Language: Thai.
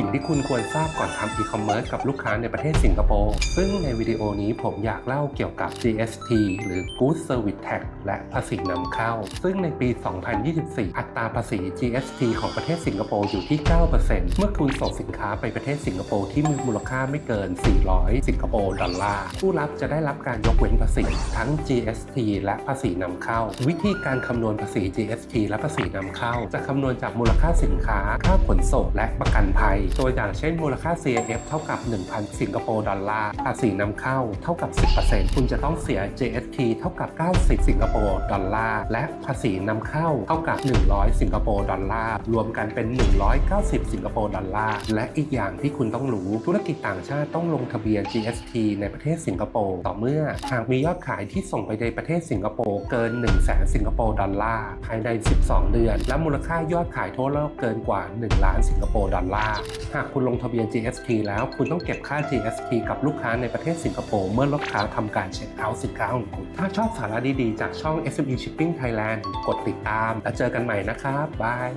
สิ่งที่คุณควรทราบก่อนทำอีคอมเมิร์ซกับลูกค้าในประเทศสิงคโปร์ ซึ่งในวิดีโอนี้ผมอยากเล่าเกี่ยวกับ GST หรือ Good Service Tax และภาษีนำเข้า ซึ่งในปี 2024 อัตราภาษี GST ของประเทศสิงคโปร์อยู่ที่ 9%เมื่อคุณส่งสินค้าไปประเทศสิงคโปร์ที่มีมูลค่าไม่เกิน 400 สิงคโปร์ดอลลาร์ ผู้รับจะได้รับการยกเว้นภาษี ทั้ง GST และภาษีนำเข้า วิธีการคำนวณภาษี GST และภาษีนำเข้า จะคำนวณจากมูลค่าสินค้า ค่าขนส่งและประกันภัยตัวอย่างเช่นมูลค่า CAF เท่ากับ 1,000 สิงคโปร์ดอลลาร์ภาษีนำเข้าเท่ากับ 10%คุณจะต้องเสีย GST เท่ากับ 90 สิงคโปร์ดอลลาร์และภาษีนำเข้าเท่ากับ 100 สิงคโปร์ดอลลาร์รวมกันเป็น 190 สิงคโปร์ดอลลาร์และอีกอย่างที่คุณต้องรู้ธุรกิจต่างชาติต้องลงทะเบียน GST ในประเทศสิงคโปร์ต่อเมื่อ หากมียอดขายที่ส่งไปในประเทศสิงคโปร์เกิน 1 0 0 0 0แสนสิงคโปร์ดอลลาร์ภายใน 12 เดือน และมูลค่ายอดขายทั่วโลกเกินกว่า 1 ล้านสิงคโปร์ดอลลาร์หากคุณลงทะเบียน GST แล้วคุณต้องเก็บค่า GST กับลูกค้าในประเทศสิงคโปร์เมื่อลูกค้าทำการเช็คเอาท์สินค้าของคุณ ถ้าชอบสาระดีๆ จากช่อง SME Shipping Thailand กดติดตาม แล้วเจอกันใหม่นะครับบาย